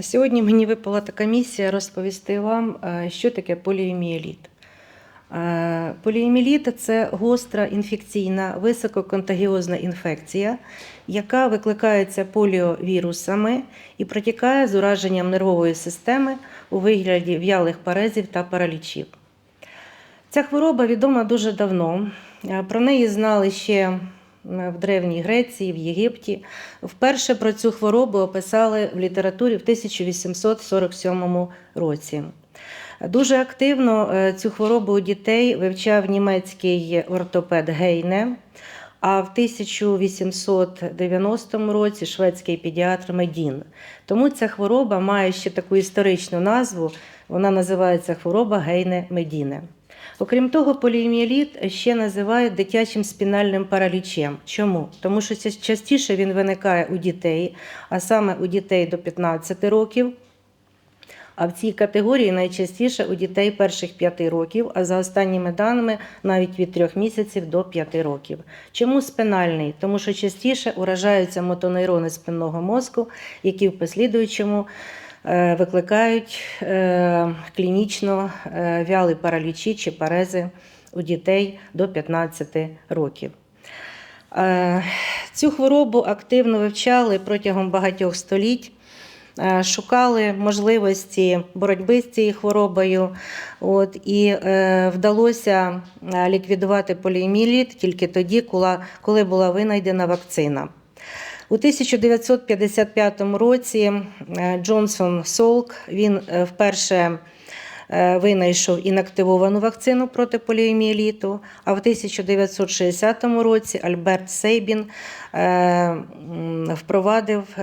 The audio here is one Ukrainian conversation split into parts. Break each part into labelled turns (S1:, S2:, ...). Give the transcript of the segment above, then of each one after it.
S1: Сьогодні мені випала така місія розповісти вам, е, що таке поліомієліт. Е, Поліоміеліт – це гостра інфекційна висококонтагіозна інфекція, яка викликається поліовірусами і протікає з ураженням нервової системи у вигляді в'ялих парезів та паралічів. Ця хвороба відома дуже давно. Е, Про неї знали ще в Древній Греції, в Єгипті. Вперше про цю хворобу описали в літературі в 1847 році. Дуже активно е, цю хворобу у дітей вивчав німецький ортопед Гейне. А в 1890 році шведський педіатр Медін. Тому ця хвороба має ще таку історичну назву. Вона називається хвороба Гейне Медіне. Окрім того, поліомієліт ще називають дитячим спінальним паралічем. Чому? Тому що частіше він виникає у дітей, а саме у дітей до 15 років. А в цій категорії найчастіше у дітей перших 5 років, а за останніми даними навіть від 3 місяців до 5 років. Чому спинальний? Тому що частіше уражаються мотонейрони спинного мозку, які в послідуючому викликають е, клінічно е, вялі паралічі чи парези у дітей до 15 років. Е, Цю хворобу активно вивчали протягом багатьох століть. Е, Шукали можливості боротьби з цією хворобою, от, і е, вдалося е, ліквідувати поліоміеліт тільки тоді, коли була винайдена вакцина. У 1955 році е, Джонсон Солк він е, вперше е, винайшов інактивовану вакцину проти поліоміеліту, а в 1960 році Альберт Сейбін впровадив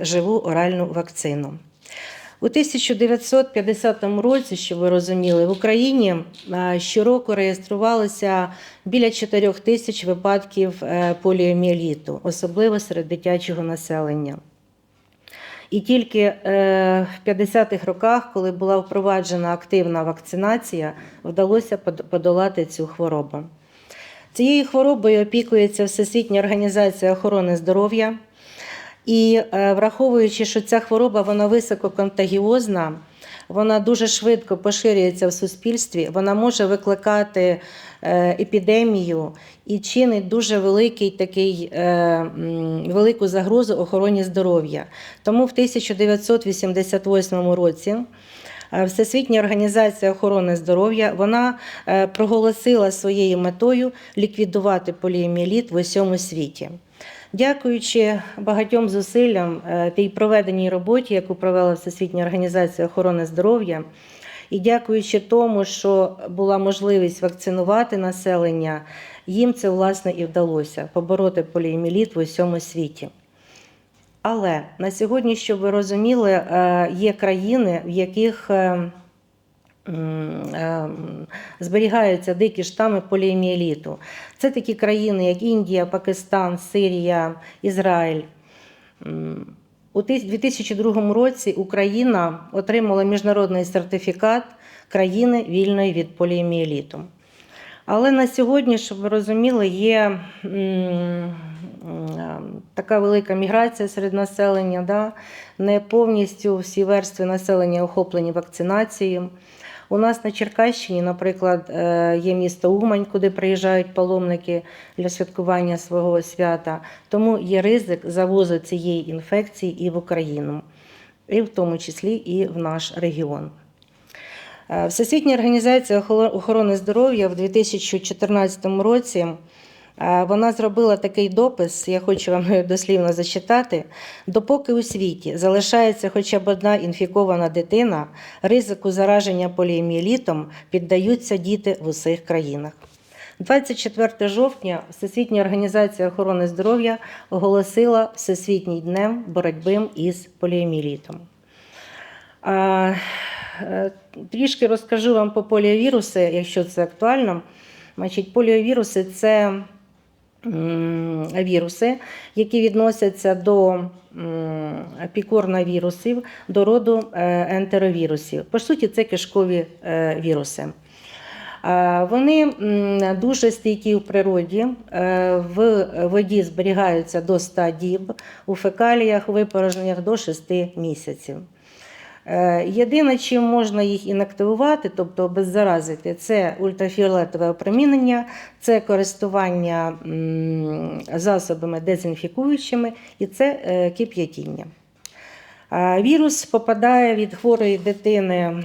S1: живу оральну вакцину. У 1950 році, щоб ви розуміли, в Україні е, щороку реєструвалося біля 4 тисяч випадків е, поліоміеліту, особливо серед дитячого населення. І тільки е, в 50-х роках, коли була впроваджена активна вакцинація, вдалося подолати цю хворобу. Цією хворобою опікується Всесвітня організація охорони здоров'я. І е, враховуючи, що ця хвороба вона висококонтагіозна, вона дуже швидко поширюється в суспільстві, вона може викликати е, епідемію і чинить дуже великий такий, е, велику загрозу охороні здоров'я. Тому в 1988 році Всесвітня організація охорони здоров'я вона проголосила своєю метою ліквідувати поліоміеліт в усьому світі. Дякуючи багатьом зусиллям е, тій проведеній роботі, яку провела Всесвітня організація охорони здоров'я, і дякуючи тому, що була можливість вакцинувати населення, їм це власне і вдалося побороти поліоміеліт в усьому світі. Але на сьогодні, щоб ви розуміли, е, є країни, в яких е, зберігаються дикі штами поліоміеліту. Це такі країни, як Індія, Пакистан, Сирія, Ізраїль. У 2002 році Україна отримала міжнародний сертифікат країни вільної від поліоміеліту. Але на сьогодні, щоб ви розуміли, є така велика міграція серед населення, да? не повністю всі верстви населення охоплені вакцинацією. У нас на Черкащині, наприклад, е, є місто Умань, куди приїжджають паломники для святкування свого свята. Тому є ризик завозу цієї інфекції і в Україну, і в тому числі і в наш регіон. Е, Всесвітня організація охорони здоров'я в 2014 році вона зробила такий допис, я хочу вам дослівно зачитати. Допоки у світі залишається хоча б одна інфікована дитина, ризику зараження поліоміелітом піддаються діти в усіх країнах. 24 жовтня Всесвітня організація охорони здоров'я оголосила Всесвітній днем боротьби із поліоміелітом. А, е, Трішки розкажу вам по поліовіруси, якщо це актуально. Значить, поліовіруси це віруси, які відносяться до пікорновірусів, до роду е, ентеровірусів. По суті, це кишкові е, віруси. Вони дуже стійкі в природі, е, в воді зберігаються до 100 діб, у фекаліях, випорожненнях до 6 місяців. Е, Єдине, чим можна їх інактивувати, тобто обеззаразити, це ультрафіолетове опромінення, це користування засобами дезінфікуючими і це е, кип'ятіння. Вірус попадає від хворої дитини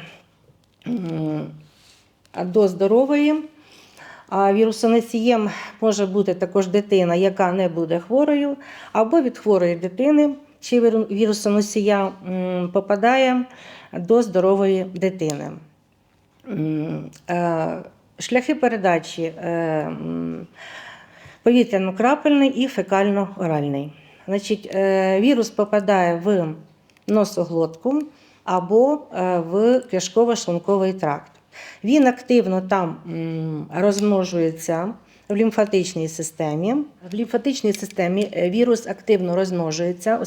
S1: до здорової. А вірусоносієм може бути також дитина, яка не буде хворою, або від хворої дитини чи віру- вірусоносія попадає до здорової дитини. Е, Шляхи передачі е, повітряно-крапельний і фекально-оральний. Значить, е, вірус попадає в носоглотку або в кишково-шлунковий тракт. Він активно там розмножується в лімфатичній системі. В лімфатичній системі вірус активно розмножується,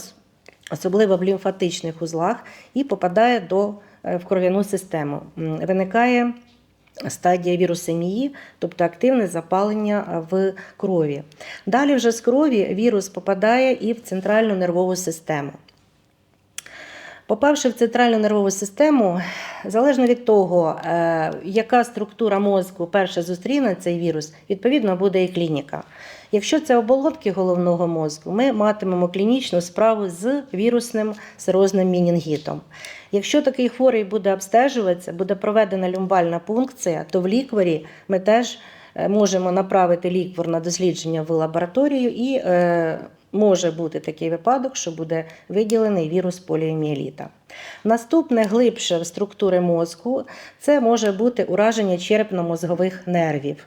S1: особливо в лімфатичних узлах, і попадає до, е, в кров'яну систему. Виникає стадія вірусемії, тобто активне запалення е, в крові. Далі вже з крові вірус попадає і в центральну нервову систему. Попавши в центральну нервову систему, залежно від того, е, яка структура мозку перша зустріне цей вірус, відповідно буде і клініка. Якщо це оболонки головного мозку, ми матимемо клінічну справу з вірусним сирозним мінінгітом. Якщо такий хворий буде обстежуватися, буде проведена люмбальна пункція, то в лікварі ми теж е, можемо направити ліквор на дослідження в лабораторію і е, може бути такий випадок, що буде виділений вірус поліомієліта. Наступне глибше в структури мозку це може бути ураження черепно-мозгових нервів.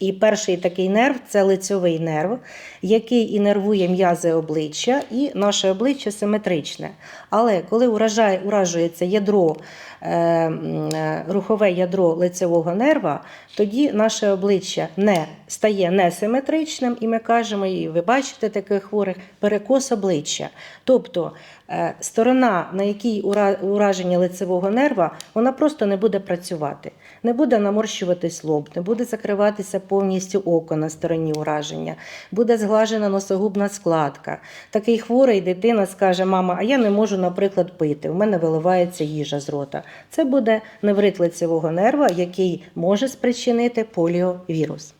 S1: І перший такий нерв це лицьовий нерв, який інервує м'язи обличчя, і наше обличчя симетричне. Але коли уражає, уражується ядро, е, е, рухове ядро лицевого нерва, тоді наше обличчя не стає несиметричним, і ми кажемо, і ви бачите таких хворих перекос обличчя. Тобто е, сторона, на якій ура- ураження лицевого нерва, вона просто не буде працювати. Не буде наморщуватись лоб, не буде закриватися повністю око на стороні ураження, буде зглажена носогубна складка. Такий хворий дитина скаже: Мама, а я не можу, наприклад, пити. У мене виливається їжа з рота. Це буде неврит лицевого нерва, який може спричинити поліовірус.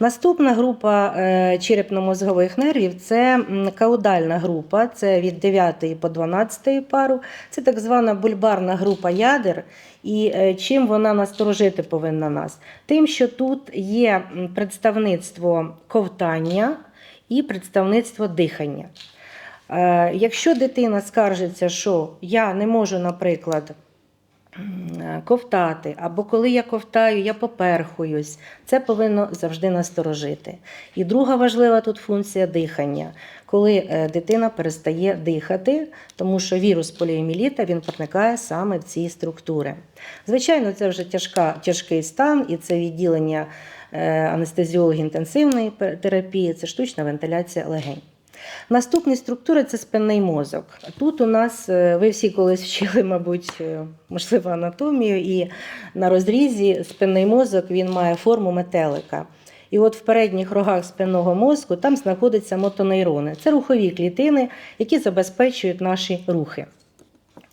S1: Наступна група е, черепно-мозгових нервів це каудальна група, це від 9 по 12 пару. Це так звана бульбарна група ядер. І е, чим вона насторожити повинна нас? Тим, що тут є представництво ковтання і представництво дихання. Е, Якщо дитина скаржиться, що я не можу, наприклад, ковтати, або коли я ковтаю, я поперхуюсь, це повинно завжди насторожити. І друга важлива тут функція дихання, коли е, дитина перестає дихати, тому що вірус поліоміліта він проникає саме в ці структури. Звичайно, це вже тяжка, тяжкий стан, і це відділення е, анестезіології інтенсивної терапії, це штучна вентиляція легень. Наступні структури це спинний мозок. Тут у нас е, ви всі колись вчили, мабуть, е, можливо, анатомію, і на розрізі спинний мозок він має форму метелика. І от в передніх рогах спинного мозку там знаходяться мотонейрони. Це рухові клітини, які забезпечують наші рухи.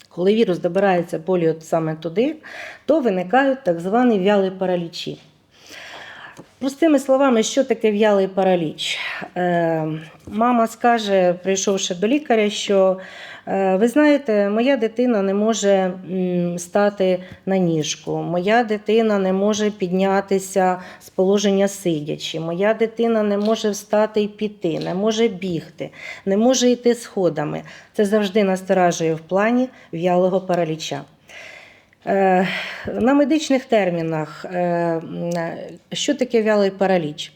S1: Коли вірус добирається поліо саме туди, то виникають так звані вялі паралічі. Простими словами, що таке в'ялий параліч? Е, мама скаже, прийшовши до лікаря, що е, ви знаєте, моя дитина не може стати на ніжку, моя дитина не може піднятися з положення сидячи, моя дитина не може встати і піти, не може бігти, не може йти сходами. Це завжди насторажує в плані в'ялого параліча. Е, На медичних термінах, е, що таке вялий параліч?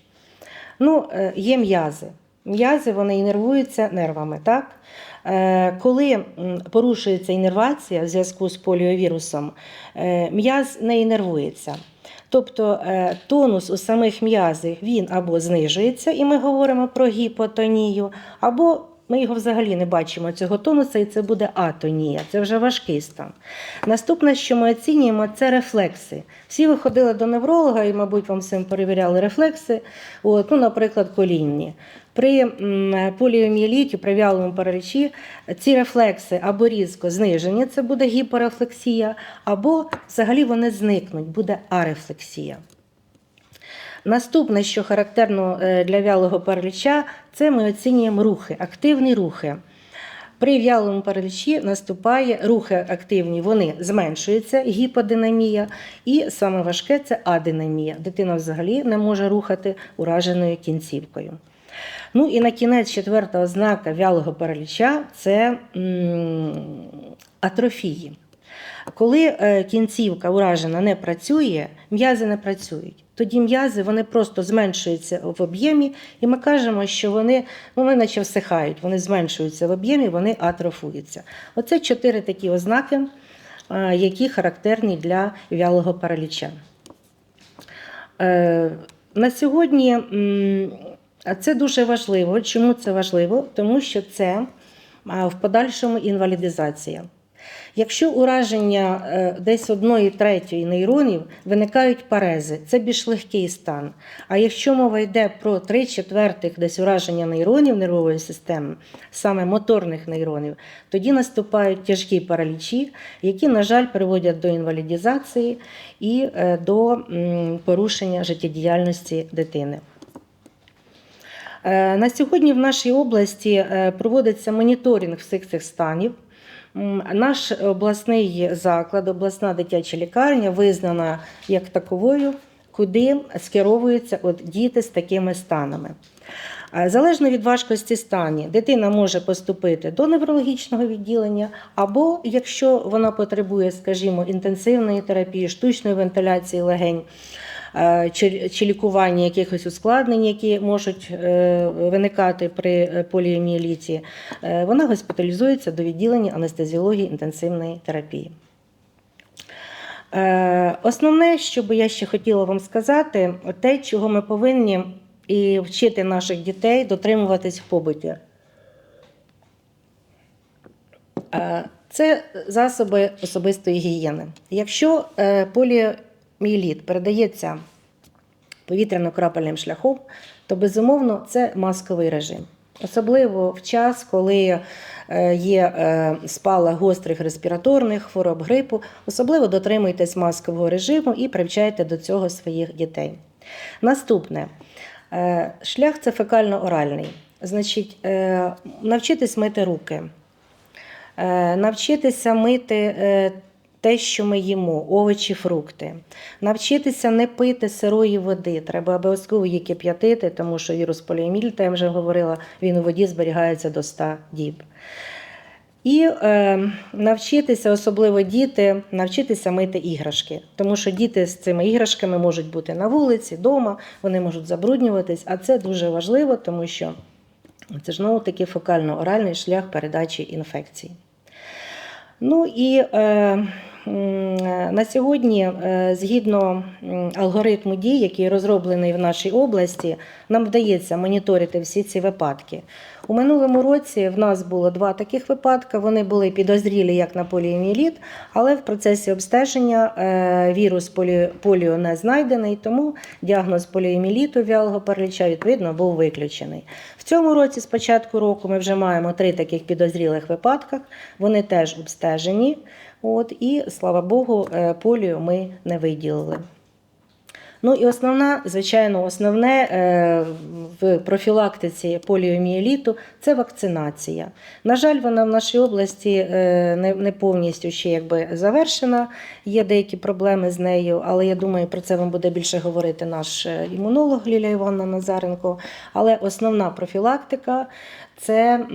S1: Ну, е, є м'язи. М'язи вони інервуються нервами. Так? Коли порушується інервація в зв'язку з поліовірусом, м'яз не інервується. Тобто тонус у самих м'язах він або знижується, і ми говоримо про гіпотонію, або Ми його взагалі не бачимо, цього тонуса, і це буде атонія. Це вже важкий стан. Наступне, що ми оцінюємо, це рефлекси. Всі ви ходили до невролога і, мабуть, вам всім перевіряли рефлекси. От, ну, наприклад, колінні. При м, поліомієліті, при вялому паралічі, ці рефлекси або різко знижені, це буде гіперрефлексія, або взагалі вони зникнуть, буде арефлексія. Наступне, що характерно е, для вялого параліча, це ми оцінюємо рухи, активні рухи. При вялому паралічі наступає рухи активні, вони зменшуються, гіподинамія, і саме важке це адинамія. Дитина взагалі не може рухати ураженою кінцівкою. Ну і на кінець четверта ознака вялого параліча це м, атрофії. Коли е, кінцівка уражена не працює, м'язи не працюють. Тоді м'язи вони просто зменшуються в об'ємі, і ми кажемо, що вони, ну, вони наче всихають, вони зменшуються в об'ємі, вони атрофуються. Оце чотири такі ознаки, е, які характерні для вялого параліча. Е, На сьогодні це дуже важливо. Чому це важливо? Тому що це в подальшому інвалідизація. Якщо ураження е, десь одної третьої нейронів виникають парези, це більш легкий стан. А якщо мова йде про три четвертих десь ураження нейронів нервової системи, саме моторних нейронів, тоді наступають тяжкі паралічі, які, на жаль, приводять до інвалідізації і е, до порушення життєдіяльності дитини. Е, На сьогодні в нашій області проводиться моніторинг всіх цих станів. Наш обласний заклад, обласна дитяча лікарня визнана як таковою, куди скеровуються от діти з такими станами. Залежно від важкості стані, дитина може поступити до неврологічного відділення, або якщо вона потребує, скажімо, інтенсивної терапії, штучної вентиляції легень, чи, чи лікування якихось ускладнень, які можуть е, виникати при е, поліомієліті, е, вона госпіталізується до відділення анестезіології інтенсивної терапії. Е, Основне, що би я ще хотіла вам сказати, те, чого ми повинні і вчити наших дітей дотримуватись в побуті. Е, Це засоби особистої гігієни. Якщо е, поліомієліт передається повітряно-крапельним шляхом, то безумовно це масковий режим. Особливо в час, коли е, є е, спалах гострих респіраторних хвороб грипу, особливо дотримуйтесь маскового режиму і привчайте до цього своїх дітей. Наступне Е, шлях це фекально-оральний. Значить, навчитись мити руки, навчитися мити те, що ми їмо, овочі, фрукти, навчитися не пити сирої води. Треба обов'язково її кип'ятити, тому що вірус поліомієліта, я вже говорила, він у воді зберігається до 100 діб. І е, навчитися, особливо діти, навчитися мити іграшки, тому що діти з цими іграшками можуть бути на вулиці, вдома, вони можуть забруднюватись, а це дуже важливо, тому що це знову таки фекально-оральний шлях передачі інфекцій. Ну і е, на сьогодні, е, згідно алгоритму дій, який розроблений в нашій області, нам вдається моніторити всі ці випадки. У минулому році в нас було два таких випадки. Вони були підозрілі як на поліоміеліт, але в процесі обстеження е, вірус полі- поліо не знайдений, тому діагноз поліоміеліту вялого параліча відповідно був виключений. В цьому році, з початку року, ми вже маємо три таких підозрілих випадках. Вони теж обстежені. От, і слава Богу, е, поліо ми не виділили. Ну і основна, звичайно, основне е, в профілактиці поліомієліту це вакцинація. На жаль, вона в нашій області е, не, повністю ще якби завершена. Є деякі проблеми з нею, але я думаю, про це вам буде більше говорити наш імунолог Лілія Івановна Назаренко. Але основна профілактика це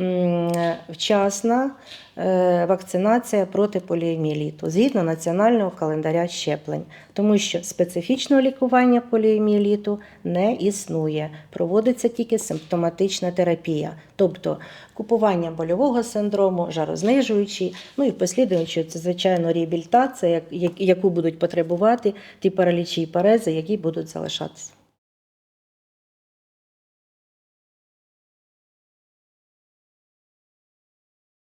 S1: вчасна е, вакцинація проти поліомієліту згідно національного календаря щеплень, тому що специфічного лікування поліомієліту не існує. Проводиться тільки симптоматична терапія, тобто купування больового синдрому, жарознижуючі, ну і послідуючи, це звичайно реабілітація, як- як- яку будуть потребувати ті паралічі і парези, які будуть залишатися.